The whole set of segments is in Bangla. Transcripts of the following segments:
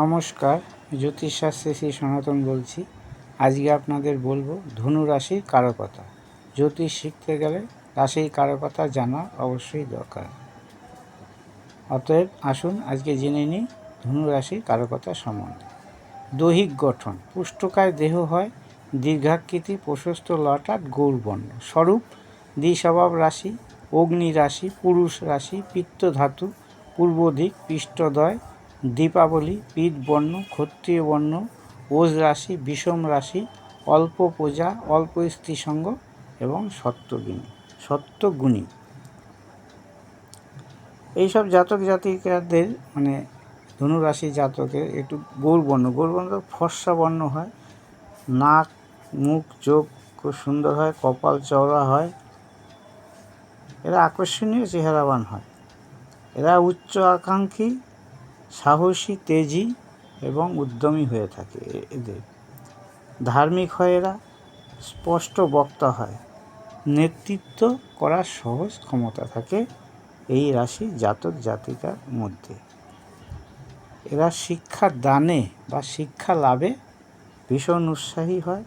নমস্কার, জ্যোতিষশাস্ত্রে শ্রী সনাতন বলছি। আজকে আপনাদের বলব ধনু রাশির কারকতা। জ্যোতিষ শিখতে গেলে রাশির কারকতা জানা অবশ্যই দরকার। অতএব আসুন আজকে জেনে নিই ধনু রাশির কারকতা সম্বন্ধে। দৈহিক গঠন, পুষ্টকায় দেহ হয়, দীর্ঘাকৃতি প্রশস্ত লটাট গৌরবর্ণ। স্বরূপ, দ্বিস্বভাব রাশি, অগ্নি রাশি, পুরুষ রাশি পিত্ত ধাতু পূর্ব দিক পৃষ্ঠদয় দীপাবলি, পীঠ বর্ণ, ক্ষত্রিয় বর্ণ, ওজ রাশি, বিষম রাশি, অল্প প্রজা অল্প স্ত্রীসঙ্গ এবং সত্যগুণী সত্যগুণী এইসব জাতক জাতিকাদের মানে ধনুরাশি জাতকের একটু গৌরবর্ণ গৌরবর্ণ ফর্সা বর্ণ হয়। নাক, মুখ, চোখ খুব সুন্দর হয়, কপাল চওড়া হয়। এরা আকর্ষণীয় চেহারাবান হয়। এরা উচ্চ আকাঙ্ক্ষী সাহসী, তেজি এবং উদ্যমী হয়ে থাকে এদের। ধার্মিক হয় এরা, স্পষ্ট বক্তা হয়। নেতৃত্ব করার সহজ ক্ষমতা থাকে এই রাশি জাতক জাতিকার মধ্যে। এরা শিক্ষা দানে বা শিক্ষা লাভে ভীষণ উৎসাহী হয়।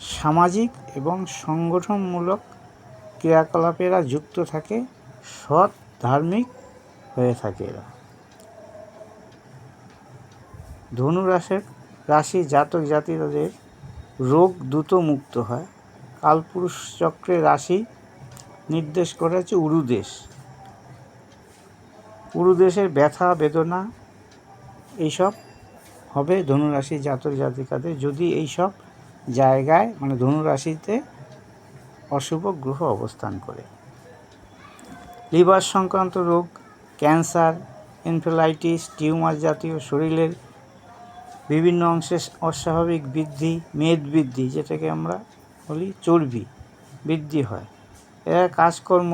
সামাজিক এবং সংগঠনমূলক ক্রিয়াকলাপে এরা যুক্ত থাকে, সৎ ধার্মিক হয়ে থাকে এরা। ধনু রাশির রাশি জাতক জাতিদের রোগ দ্রুত মুক্ত হয়। কালপুরুষ চক্রে রাশি নির্দেশ করে হচ্ছে উরুদেশ উরুদেশের ব্যথা, বেদনা এইসব হবে ধনুরাশি জাতক জাতিকাদের। যদি এইসব জায়গায় মানে ধনুরাশিতে অশুভ গ্রহ অবস্থান করে। লিভার সংক্রান্ত রোগ, ক্যান্সার, এনফেলাইটিস, টিউমার জাতীয় শরীরের বিভিন্ন অংশে অস্বাভাবিক বৃদ্ধি, মেদ বৃদ্ধি, যেটাকে আমরা বলি চর্বি, বৃদ্ধি হয়। এরা কাজকর্ম,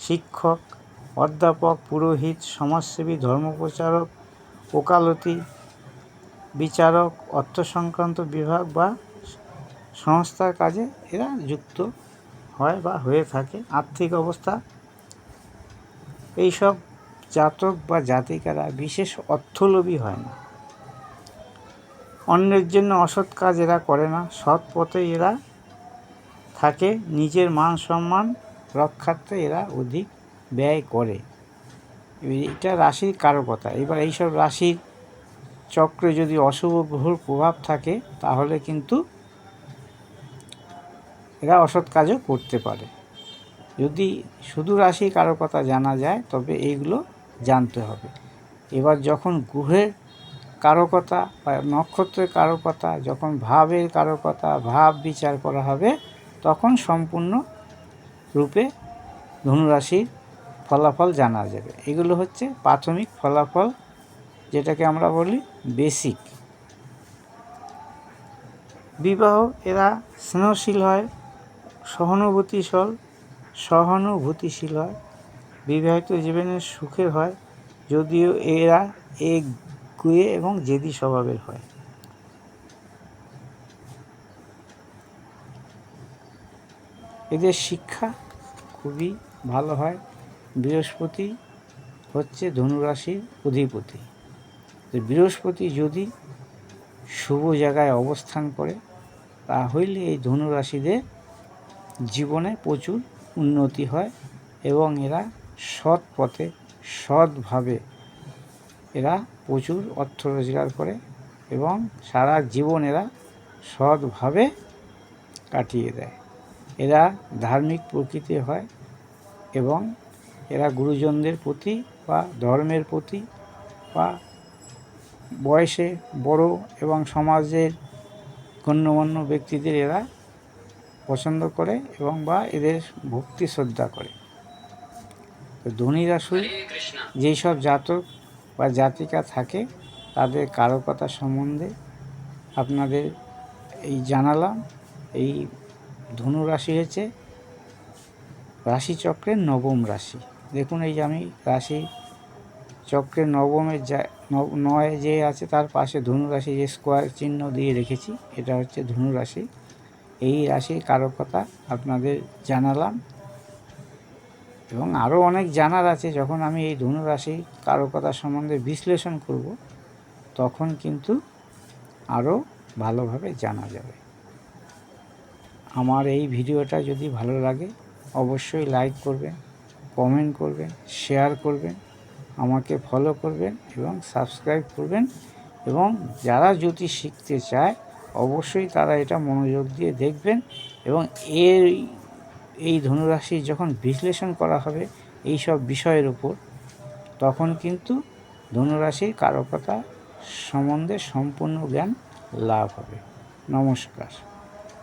শিক্ষক, অধ্যাপক, পুরোহিত, সমাজসেবী, ধর্মপ্রচারক, ওকালতি, বিচারক, অর্থ সংক্রান্ত বিভাগ বা সংস্থার কাজে এরা যুক্ত হয় বা হয়ে থাকে। আর্থিক অবস্থা, এইসব জাতক বা জাতিকারা বিশেষ অর্থলোভী হয় না। অন্যের জন্য অসৎ কাজ এরা করে না, সৎ পথে এরা থাকে, নিজের মান সম্মান রক্ষার্থে এরা অধিক ব্যয় করে। এটা রাশির কারকতা। এবার এইসব রাশির চক্রে যদি অশুভ গ্রহর প্রভাব থাকে, তাহলে কিন্তু এরা অসৎ কাজও করতে পারে। যদি শুধু রাশি কারকতা জানা যায়, তবে এইগুলো জানতে হবে। এবার যখন গ্রহের কারকতা বা নক্ষত্রের কারকতা, যখন ভাবের কারকতা, ভাব বিচার করা হবে, তখন সম্পূর্ণ রূপে ধনুরাশির ফলাফল জানা যাবে। এগুলো হচ্ছে প্রাথমিক ফলাফল, যেটাকে আমরা বলি বেসিক। বিবাহ, এরা স্নেহশীল হয়, সহানুভূতিশীল সহানুভূতিশীল হয়, বিবাহিত জীবনের সুখের হয়, যদিও এরা এগুয়ে এবং জেদি স্বভাবের হয়। এদের শিক্ষা খুবই ভালো হয়। বৃহস্পতি হচ্ছে ধনুরাশির অধিপতি। বৃহস্পতি যদি শুভ জায়গায় অবস্থান করে, তাহলে এই ধনুরাশিদের জীবনে প্রচুর উন্নতি হয় এবং এরা সৎ পথে সৎভাবে এরা প্রচুর অর্থ রোজগার করে এবং সারা জীবন এরা সৎভাবে কাটিয়ে দেয়। এরা ধার্মিক প্রকৃতি হয় এবং এরা গুরুজনদের প্রতি বা ধর্মের প্রতি বা বয়সে বড় এবং সমাজের গণ্যমান্য ব্যক্তিদের এরা পছন্দ করে এবং বা এদের ভক্তি শ্রদ্ধা করে। তো ধনী রাশি যেই সব জাতক বা জাতিকা থাকে, তাদের কারকতা সম্বন্ধে আপনাদের এই জানালাম, এই ধনু রাশি হচ্ছে রাশিচক্রের নবম রাশি। দেখুন এই যে আমি রাশি চক্রের নবমের যা নয় যে আছে তার পাশে ধনু রাশি যে স্কোয়ার চিহ্ন দিয়ে রেখেছি, এটা হচ্ছে ধনু রাশি। এই রাশির কারকতা আপনাদের জানালাম এবং আরও অনেক জানার আছে, যখন আমি এই ধনু রাশি কারকতা সম্বন্ধে বিশ্লেষণ করব, তখন কিন্তু আরও ভালোভাবে জানা যাবে। আমার এই ভিডিওটা যদি ভালো লাগে, অবশ্যই লাইক করবেন, কমেন্ট করবেন, শেয়ার করবেন, আমাকে ফলো করবেন এবং সাবস্ক্রাইব করবেন এবং যারা জ্যোতিষ শিখতে চায়, অবশ্যই তারা এটা মনোযোগ দিয়ে দেখবেন এবং এর এই ধনুরাশি যখন বিশ্লেষণ করা হবে এই সব বিষয়ের উপর, তখন কিন্তু ধনুরাশির কারকতা সম্বন্ধে সম্পূর্ণ জ্ঞান লাভ হবে। নমস্কার।